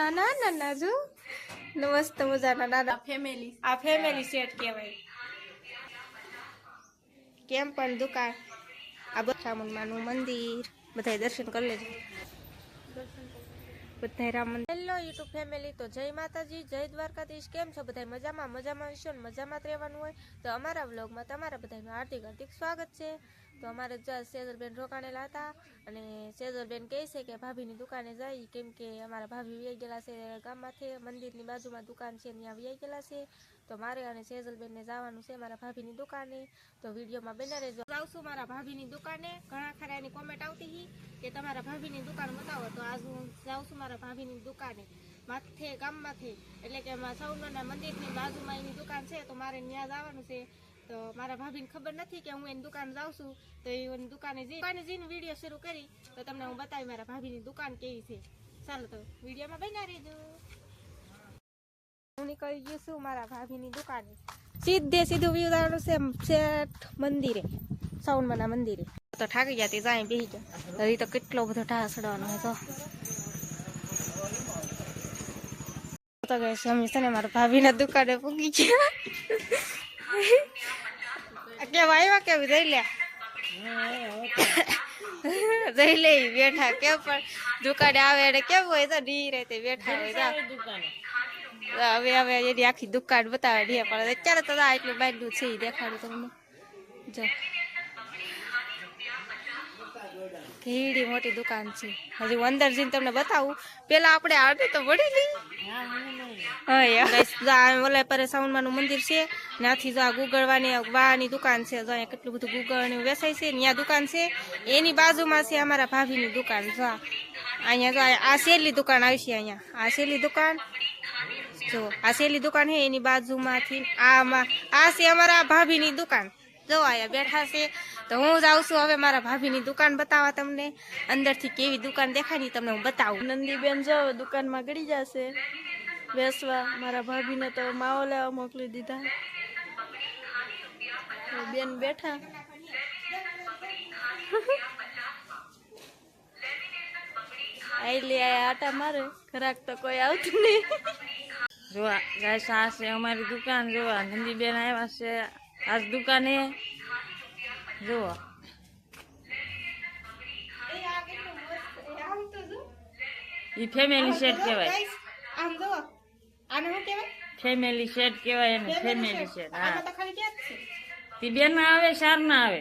નાના નાના જો. મસ્ત મજાના નાના. ફેમિલી આ ફેમિલી સેટ કહેવાય. કેમ પણ દુકાન આ બચ્ચામુનમાનું મંદિર. બધાય દર્શન કરી લેજો. બધાય રામ હેલો યુટ્યુબ ફેમિલી તો જય માતાજી જય દ્વારકાધીશ. કેમ છો બધાય? મજામાં? મજામાં હશો ને? મજામાં રહેવાનું હોય? તો અમારા વ્લોગમાં તમારા બધાનું હાર્દિક હાર્દિક સ્વાગત છે. તો અમારે સેજલબેન રોકાણેલા હતા અને સેજલબેન કહે છે કે ભાભીની દુકાને જઈ કેમ કે અમારા ભાભી વ્યાઈ ગયેલા છે ગામમાંથી, મંદિરની બાજુમાં દુકાન છે, ત્યાં વ્યાઈ ગયેલા છે. તો મારે અને સેજલબેનને જવાનું છે મારા ભાભીની દુકાને. તો વિડીયોમાં બને રહેજો. આવશું મારા ભાભીની દુકાને. ઘણા ખરા એની કોમેન્ટ આવતી હતી કે તમારા ભાભીની દુકાન બતાવો. તો આજ હું જાઉં છું મારા ભાભીની દુકાને. માથે, ગામમાંથી. એટલે કે સૌના મંદિરની બાજુમાં એની દુકાન છે, તો મારે ત્યાં જવાનું છે. તો મારા ભાભીને ખબર નથી કે હું એની દુકાન જાઉં છું. તો એની દુકાને જઈ દુકાને જઈને વીડિયો શરૂ કરી. તો તમને હું બતાવી મારા ભાભીની દુકાન કેવી છે. ચાલો તો વિડીયોમાં બના રહેજો. હું નીકળી ગયું છું મારા ભાભીની દુકાને. સીધે સીધું વ્યૂ છે શેઠ મંદિરે સાઉન્ડમાંના મંદિરે. તો ઠાકી ગયા તે જાય બેસી ગયા હજી તો કેટલો બધો ઢાસડવાનો હતો તો ગઈ અમે છે ને મારા ભાભીના દુકાને પૂગી ગયા. કેવા આવ્યા કે જઈ લે? જઈ લે બેઠા કે પણ દુકાને આવે એટલે કેવું હોય તો ડી રીતે બેઠા હોય તો હવે હવે એની આખી દુકાન બતાવે ઢે પણ અત્યારે તો એટલું બાંધ્યું છે દેખાડું તમને. જો કેડી મોટી દુકાન છે. હજી અંદર જઈને તમને બતાવું. પેલા આપણે આડે તો વળી લઈ. ઓલા પર સાઉન્ડમાંનું મંદિર છે. ત્યાંથી જો આ ગુગળવાની વાની દુકાન છે. જો કેટલું બધું ગુગળ ને વેચાય છે. ત્યાં દુકાન છે. એની બાજુમાં છે અમારા ભાભીની દુકાન. જો. અહીંયા જો આ- આ દુકાન આવી છે અહીંયા. આ શેરલી દુકાન. જો આ શેરલી દુકાન છે એની બાજુમાંથી. આમાં આ છે અમારા ભાભીની દુકાન. જો આયા બેઠા છે તો હું જાઉં છું હવે મારા ભાભીની દુકાન બતાવવા તમને. અંદરથી કેવી દુકાન દેખાડી તમને હું બતાવું. નંદીબેન જો દુકાનમાં ગળી જશે. બેસવા. મારા ભાભીને તો માવો લેવા મોકલી દીધા. બેન બેઠા. આઈલી આટા મારે. ખરાક તો કોઈ આવતું નહીં. જોવા ગાય આ છે અમારી દુકાન જોવા. નંદીબેન આવ્યા છે. આજ દુકાને જોવા ઈ ફેમિલી સેટ કહેવાય આમ જો આને શું કહેવાય ફેમિલી સેટ કહેવાય એને ફેમિલી સેટ હા આમાં તો ખાલી ક્યાં જ છે તી બેન ના આવે સાર ના આવે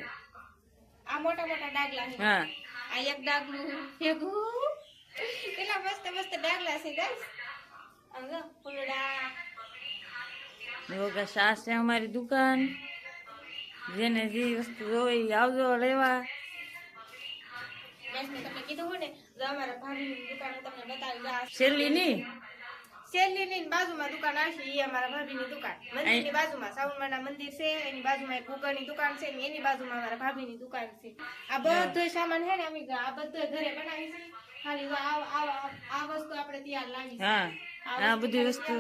આ મોટા મોટા ડાગલા છે હા આ એક ડાગલું ભેગું કેટલા મસ્ત મસ્ત ડાગલા છે ગાઈસ આમ જો ફૂલડા જો કે આ છે અમારી દુકાન જેને જે વસ્તુ જોઈ આવજો લેવા. ને ની બાજુમાં દુકાન આવશે એ અમારા દુકાન. બાજુમાં મંદિર છે એની બાજુમાં એક કુકરની દુકાન છે ને એની બાજુમાં અમારા ભાભીની દુકાન છે. આ બધો સામાન છે ને અમે આ બધો ઘરે બનાવી છે ખાલી આ વસ્તુ આપણે તૈયાર લાવી હા. આ બધી વસ્તુ.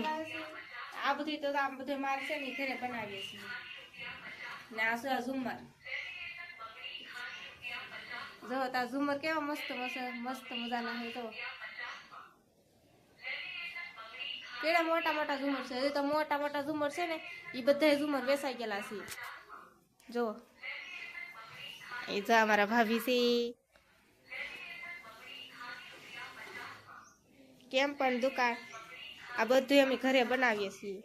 આ બધી તો આ બધું મારે છે ને ઘરે બનાવીએ છીએ. ને આ છે આ ઝુમર જો, તા ઝુમર કેવા મસ્ત મસ્ત મજાના છે તો કેડા મોટા મોટા ઝુમર છે? હજી તો મોટા મોટા ઝુમર છે ને એ બધા ઝુમર વેસાઈ ગયેલા છે. જો. એ જો અમારા ભાભી છે. કેમ પણ દુકાન, આ બધું અમે ઘરે બનાવીએ છીએ.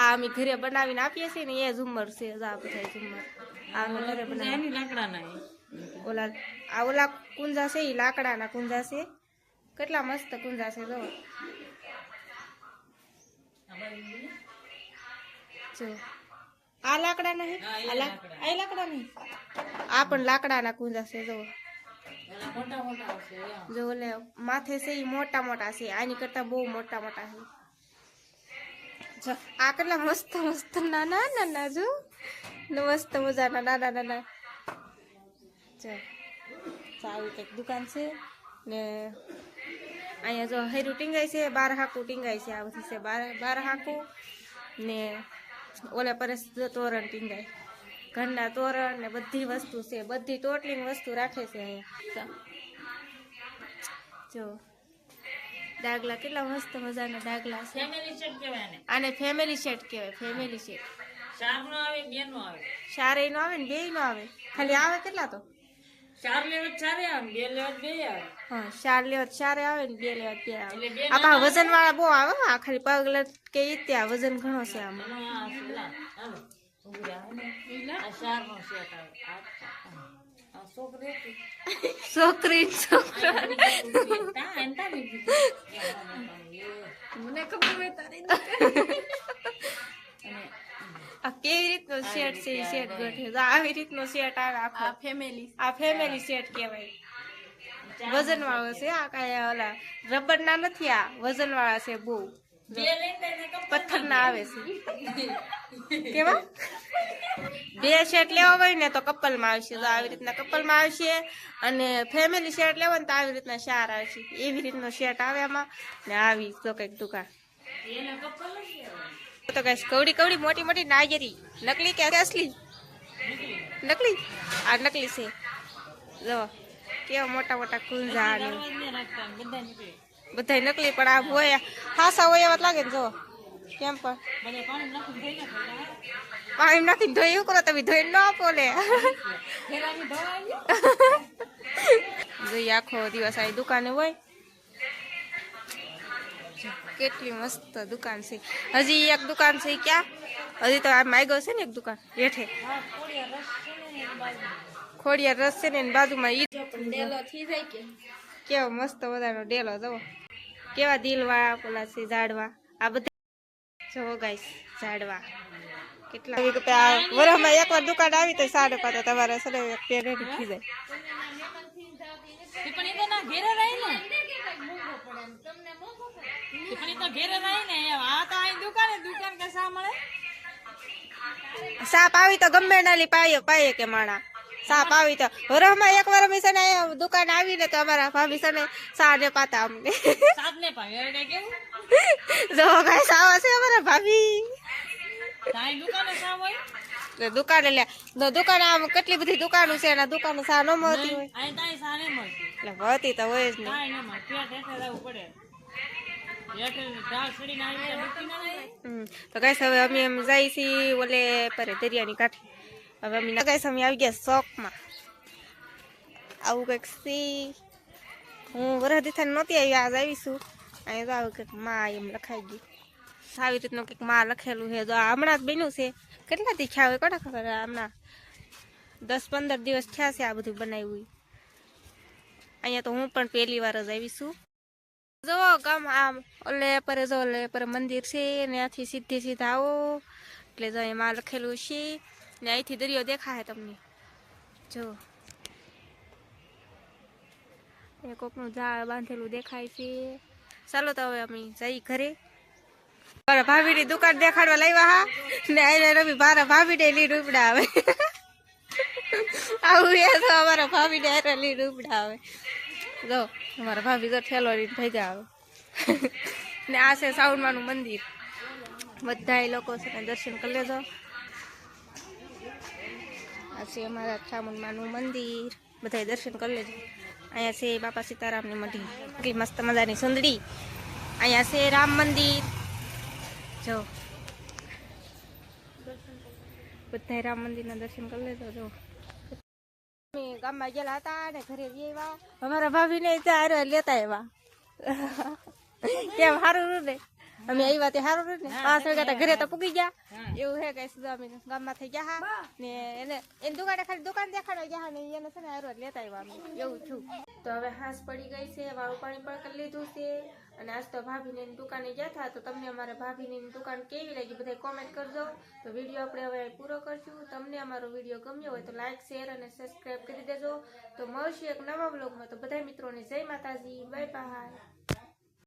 આ અમે ઘરે બનાવીને આપીએ છીએ ને એ ઝુમર છે આ બધા ઝુમર આ અમે ઘરે બનાવી ઓલા આ ઓલા કુંજા છે એ લાકડાના કુંજા છે. કેટલા મસ્ત કુંજા છે જો. જો. આ લાકડા નહીં આ લાકડા. નહીં આ પણ લાકડાના કુંજા છે જો. જો ઓલે માથે છે એ મોટા મોટા છે. આની કરતા બહુ મોટા મોટા છે. જો, આ કેટલા મસ્ત મસ્ત, નાના નાના, જો. મસ્ત મજાના, નાના નાના. જો આવી કંઈક દુકાન છે. ને અહીંયા જો હેરું ટીંગાય છે, બાર હાકું ટીંગાય છે, આ બધી છે બાર બાર હાકું. ને ઓલા પરસ તોરણ ટીંગાય. ઘરના તોરણ ને બધી વસ્તુ છે, બધી ટોટલી વસ્તુ રાખે છે અહીંયા. જો. ડાગલા કેટલા મસ્ત મજાના ડાગલા છે. ફેમિલી સેટ કહેવાય આને ફેમિલી સેટ કહેવાય ફેમિલી સેટ ચાર નો આવે બે નો આવે. ચારે નો આવે ને બે નો આવે? ખાલી આવે કેટલા તો? ચાર લેવત ચારે આવે બે લેવત બે આવે. હા ચાર લેવત ચારે આવે ને બે લેવત બે આવે. આ વજન વાળા બહુ આવે આ ખાલી પગ લટ કે ત્યાં વજન ઘણો છે આમ. આ ચાર નો સેટ આવે છોકરી મને ખબર હોય તારી આ કેવી રીતનો સેટ છે એ સેટ ગોઠવે? આવી રીતનો સેટ આવે આખો આ ફેમિલી આ ફેમિલી સેટ કહેવાય. વજન વાળો છે આ કાંઈ ઓલા રબર ના નથી આ વજન વાળા છે બહુ. પથ્થર ના આવે છે. કેવા? બે શેટ લેવા હોય ને તો કપલમાં આવશે. તો આવી રીતના કપલમાં આવશે અને ફેમિલી શેટ લેવો ને તો આવી રીતના શાર આવશે. એવી રીતનો શેટ આવે આમાં ને આવી તો કંઈક દુકાન. તો કઈ કવડી કવડી મોટી મોટી નાગેરી. નકલી કે અસલી? નકલી? આ નકલી છે. જો, કેવા મોટા મોટા કુંજા બધા નકલી, પણ આ હોય, હાસા હોય એવા લાગે ને જો. કેમ પર પાણી નાખીને ધોઈ એવું કરો તમે ધોઈ ન આપો લે ફેરાની દવા આવી જોઈએ આખો દિવસ આ દુકાને હોય. કેટલી મસ્ત દુકાન છે. હજી એક દુકાન છે ક્યાં? હજી તો આ માયગો છે ને એક દુકાન હેઠે. ખોડિયા રસ છે ને એની ખોડિયાર રસ છે ને બાજુમાં ઈ કેવો મસ્ત બધાનો ડેલો જવો કેવા દિલવાળા પેલા છે ઝાડવા. આ બધા જો ગાઈસ ઝાડવા. કેટલા? વરસમાં એકવાર દુકાન આવી તો સાડે પાતા તમારે સડે પેરે થઈ જાય. પણ એ તો ના ઘેરે રહી ને. પણ એ તો ઘેરે રહી ને આ તો અહીં દુકાને દુકાન કે શા મળે? સાપ આવી તો ગમે નાલી પાયો પાયે કે માણા. સાપ આવી તો. વરસમાં એક વાર અમે છે ને દુકાન આવીને તો અમારા ભાભી છે ને સાને પાતા અમને. જો ને કઈ જો છે અમારા ભાભી. દુકાન તો દુકાને લે દુકાને આમ કેટલી બધી દુકાનો છે એના દુકાનો સા ન મળતી હોય. એટલે મળતી તો હોય જ નહીં ન ના. તો ગાઈસ હવે અમે એમ જાય છીએ ઓલે પરે દરિયાની કાંઠે. હવે અમે ગાઈસ અમે આવી ગયા શોખમાં આવું કંઈક સી હું વરહદી થઈને નહોતી આવી આજ આવીશું અહીંયા તો આવું કંઈકમાં એમ લખાઈ ગયું આવી રીતનું કંઈકમાં લખેલું છે તો હમણાં જ બન્યું છે કેટલા દી ખ્યા હોય કોને ખબર હમણાં દસ પંદર દિવસ થયા છે આ બધું બનાવ્યું અહીંયા તો હું પણ પહેલી વાર જ આવીશું જો ગામ આમ ઓલે પરે જો ઓલે પર મંદિર છે ત્યાંથી સીધી સીધા આવો એટલે જો એમાં લખેલું છે ને અહીંથી દરિયો દેખાશે તમને જો કોકનું ઝાડ બાંધેલું દેખાય છે ચાલો તો હવે અમે જઈ ઘરે મારા ભાભીની દુકાન દેખાડવા લાવ્યા હા ને આઈને રવિ મારા ભાભીને લી રૂપડા આવે આવું એ તો અમારા ભાભીને હારે લી રૂપડા આવે જો અમારા ભાભી તો ઠેલો લઈને ભેગા આવે ને આ છે સાઉન્ડમાનું મંદિર બધા લોકો છે દર્શન કરી લેજો આ છે અમારા ચામુંડમાનું મંદિર. બધા દર્શન કરી લેજો. અહીંયા છે બાપા સીતારામની મઢી એટલી મસ્ત મજાની સુંદરી. અહીંયા છે રામ મંદિર. જો. બધા રામ મંદિરના દર્શન કરી લેજો, જો. અમે ગામમાં ગયેલા હતા અને ઘરે આવ્યા. અમારા ભાભી ને ત્યાં લેતા આવ્યા. કેમ સારું ને અમે આવ્યા તે સારું ને? પાંચ વાગ્યા ઘરે તો પૂગી ગયા. એવું હે કઈ સીધા અમે ગામમાં થઈ ગયા હા? ને એને એની દુકાને ખાલી દુકાન દેખાડવા ગયા ને એને છે ને હારું લેતા આવ્યા અમે. એવું છું. તો હવે હાંસ પડી ગઈ છે વાળું પાણી પણ કરી લીધું છે. અને આજ તો ભાભીને દુકાને ગયા હતા તો તમને અમારે ભાભીની દુકાન કેવી લાગી બધા કોમેન્ટ કરજો. તો વીડિયો આપણે હવે પૂરો કરશું. તમને અમારો વીડિયો ગમ્યો હોય તો લાઈક શેર અને સબસ્ક્રાઈબ કરી દેજો. તો મળશું એક નવા બ્લોગમાં તો બધા મિત્રોને જય માતાજી. Bye bye